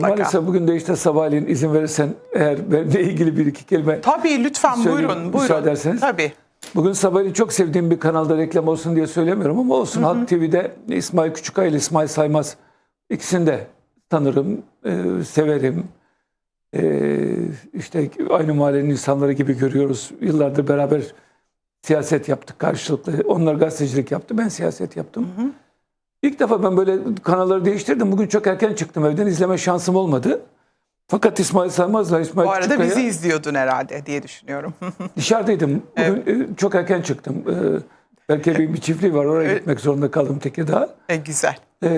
Maalesef bugün de işte sabahleyin izin verirsen eğer benimle ilgili bir iki kelime Tabii lütfen buyurun. buyurun. ederseniz. Tabii. Bugün sabahleyin çok sevdiğim bir kanalda reklam olsun diye söylemiyorum ama olsun. Halk TV'de İsmail Küçükay ile İsmail Saymaz ikisini de tanırım, e, severim. E, işte aynı mahallenin insanları gibi görüyoruz. Yıllardır beraber siyaset yaptık karşılıklı. Onlar gazetecilik yaptı, ben siyaset yaptım. İlk defa ben böyle kanalları değiştirdim. Bugün çok erken çıktım evden. izleme şansım olmadı. Fakat İsmail Saymaz'la İsmail Bu arada Küçükkaya- bizi izliyordun herhalde diye düşünüyorum. Dışarıdaydım. Bugün e, çok erken çıktım. E, belki bir, bir çiftliği var. Oraya Evet. gitmek zorunda kaldım Tekirdağ. e, güzel. E,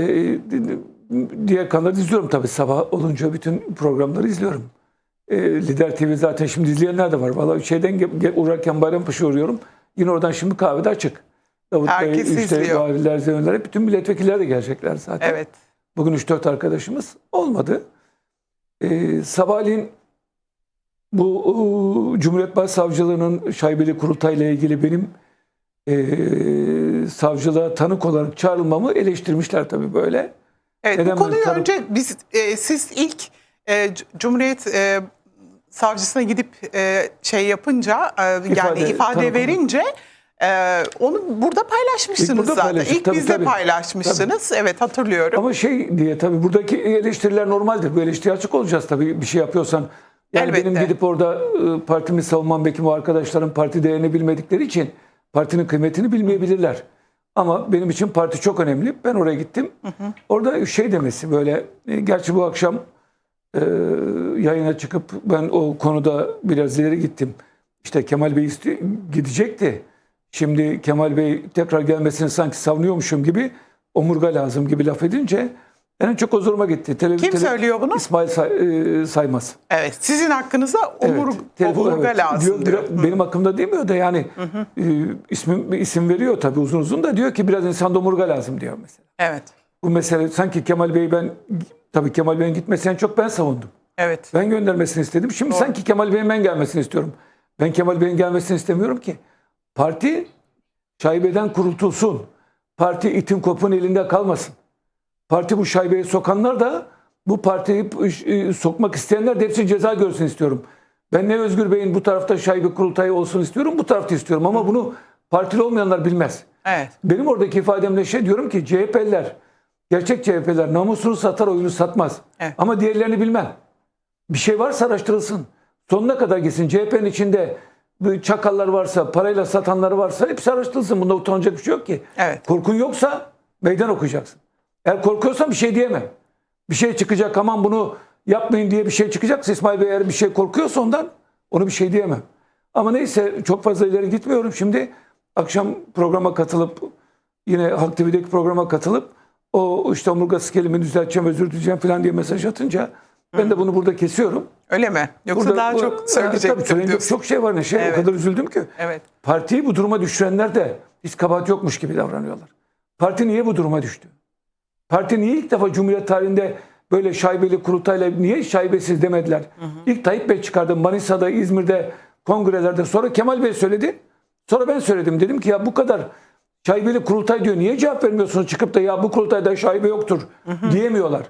diğer kanalları izliyorum tabii. Sabah olunca bütün programları izliyorum. Lider TV zaten şimdi izleyenler de var. Vallahi şeyden uğrarken Bayrampaşa uğruyorum. Yine oradan şimdi kahvede açık. Davut Herkes işte izliyor. valiler, hep bütün milletvekilleri de gelecekler zaten. Evet. Bugün 3-4 arkadaşımız olmadı. Ee, sabahleyin bu o, Cumhuriyet Başsavcılığı'nın şaibeli kurultayla ilgili benim e, savcılığa tanık olarak çağrılmamı eleştirmişler tabii böyle. Evet Neden bu konuyu böyle tanı- önce biz e, siz ilk e, C- Cumhuriyet e, savcısına gidip e, şey yapınca e, yani İfade, ifade tanık verince e, onu burada paylaşmışsınız İlk burada zaten. paylaştık, İlk tabii, bizde tabii. paylaşmışsınız. Evet hatırlıyorum. Ama şey diye tabii buradaki eleştiriler normaldir. Bu eleştiri açık olacağız tabii bir şey yapıyorsan. Yani Elbette. benim gidip orada e, partimi savunmam belki bu arkadaşlarım parti değerini bilmedikleri için partinin kıymetini bilmeyebilirler. Ama benim için parti çok önemli. Ben oraya gittim. Orada şey demesi böyle e, gerçi bu akşam e, yayına çıkıp ben o konuda biraz ileri gittim. İşte Kemal Bey gidecekti. Şimdi Kemal Bey tekrar gelmesini sanki savunuyormuşum gibi omurga lazım gibi laf edince benim çok huzuruma gitti. Televiz- Kim tele- söylüyor bunu? İsmail Say- e, Saymaz. Evet sizin hakkınızda Evet, omur, telefon- omurga evet. lazım Diyor, diyor. Benim hakkımda demiyor da yani e, ismim, isim veriyor tabii uzun uzun da diyor ki biraz insanda omurga lazım diyor mesela. Evet. Bu mesele sanki Kemal Bey ben tabii Kemal Bey'in gitmesini çok ben savundum. Evet. Ben göndermesini istedim. Şimdi sanki Kemal Bey'in ben gelmesini istiyorum. Ben Kemal Bey'in gelmesini istemiyorum ki. Parti şaibeden kurutulsun. Parti itin kopun elinde kalmasın. Parti bu şaibeyi sokanlar da bu partiyi e, sokmak isteyenler de hepsi ceza görsün istiyorum. Ben ne Özgür Bey'in bu tarafta şaibe kurultayı olsun istiyorum, bu tarafta istiyorum. Ama bunu partili olmayanlar bilmez. Evet. Benim oradaki ifademde şey diyorum ki CHP'liler, gerçek CHP'liler namusunu satar oyunu satmaz. Evet. Ama diğerlerini bilmem. Bir şey varsa araştırılsın. Sonuna kadar gitsin. CHP'nin içinde çakallar varsa, parayla satanları varsa hepsi araştırılsın. Bunda utanacak bir şey yok ki. Evet. Korkun yoksa meydan okuyacaksın. Eğer korkuyorsan bir şey diyemem. Bir şey çıkacak aman bunu yapmayın diye bir şey çıkacaksa İsmail Bey eğer bir şey korkuyorsa ondan onu bir şey diyemem. Ama neyse çok fazla ileri gitmiyorum. Şimdi akşam programa katılıp yine Halk TV'deki programa katılıp o işte omurgası kelimi düzelteceğim özür dileyeceğim falan diye mesaj atınca ben de bunu burada kesiyorum. Öyle mi? Yoksa Burada, daha bu- çok tabii söyleyecektim söyleyecek diyorsun. çok şey var ne şey Evet. o kadar üzüldüm ki. Evet. Partiyi bu duruma düşürenler de hiç kabahat yokmuş gibi davranıyorlar. Parti niye bu duruma düştü? Parti niye ilk defa Cumhuriyet tarihinde böyle şaibeli kurultayla niye şaibesiz demediler? İlk Tayyip Bey çıkardı Manisa'da, İzmir'de, kongrelerde. Sonra Kemal Bey söyledi. Sonra ben söyledim. Dedim ki ya bu kadar şaibeli kurultay diyor. Niye cevap vermiyorsunuz çıkıp da ya bu kurultayda şaibe yoktur diyemiyorlar.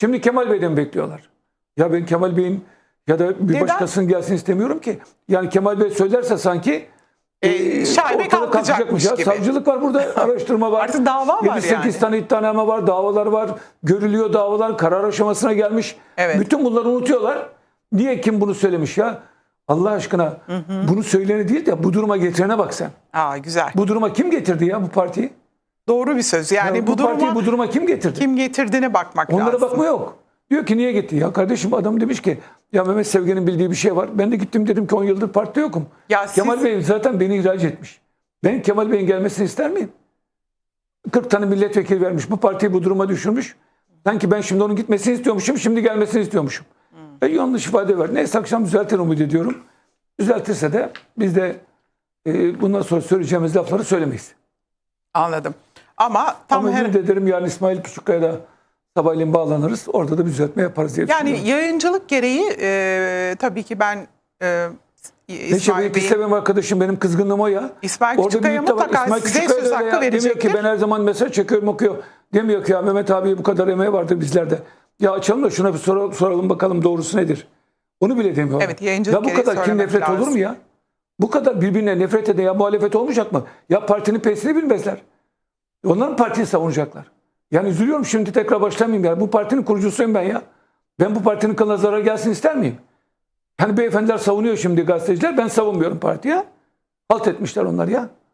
Şimdi Kemal Bey'den bekliyorlar. Ya ben Kemal Bey'in ya da bir Neden? başkasının gelsin istemiyorum ki. Yani Kemal Bey söylerse sanki Ee, şaibe ortalık kalkacakmış ya. gibi. Savcılık var burada, araştırma var. Artık dava var 7-8 yani. tane iddianame var, davalar var. Görülüyor davalar, karar aşamasına gelmiş. Evet. Bütün bunları unutuyorlar. Niye kim bunu söylemiş ya? Allah aşkına bunu söyleyeni değil de bu duruma getirene bak sen. Aa güzel. Bu duruma kim getirdi ya bu partiyi? Doğru bir söz. Yani Ya bu, bu partiyi duruma bu duruma kim getirdi? kim getirdiğine bakmak Onlara lazım. bakma yok. Diyor ki niye gitti? Ya kardeşim adam demiş ki ya Mehmet Sevgen'in bildiği bir şey var. Ben de gittim dedim ki 10 yıldır partide yokum. Ya siz- Kemal Bey zaten beni ihraç etmiş. Ben Kemal Bey'in gelmesini ister miyim? 40 tane milletvekili vermiş. Bu partiyi bu duruma düşürmüş. Sanki ben şimdi onun gitmesini istiyormuşum. Şimdi gelmesini istiyormuşum. E, yanlış ifade ver. Neyse akşam düzeltir umut ediyorum. Düzeltirse de biz de e, bundan sonra söyleyeceğimiz lafları söylemeyiz. Anladım. Ama tam Ama her... ümit ederim yarın İsmail Küçükkaya'da sabahleyin bağlanırız. Orada da bir düzeltme yaparız diye Yani yayıncılık gereği e, tabii ki ben e, Neşe İsmail Bey'i Bey'in istemem arkadaşım benim kızgınlığım o ya. İsmail Küçükkaya mutlaka İsmail size Küçükkaya söz da hakkı ya. Demiyor ki verecektir. ben her zaman mesaj çekiyorum okuyor. Demiyor ki ya Mehmet abi bu kadar emeği vardır bizlerde. Ya açalım da şuna bir sor- soralım bakalım doğrusu nedir? Onu bile demiyorlar. Evet, yayıncılık Ya bu gereği kadar söylemek nefret olur lazım. mu ya? Bu kadar birbirine nefret eden ya muhalefet olmayacak mı? Ya partinin pesini bilmezler. Onların partiyi savunacaklar. Yani üzülüyorum şimdi tekrar başlamayayım ya. Bu partinin kurucusuyum ben ya. Ben bu partinin kanına zarar gelsin ister miyim? Hani beyefendiler savunuyor şimdi gazeteciler. Ben savunmuyorum partiye. Halt etmişler onlar ya.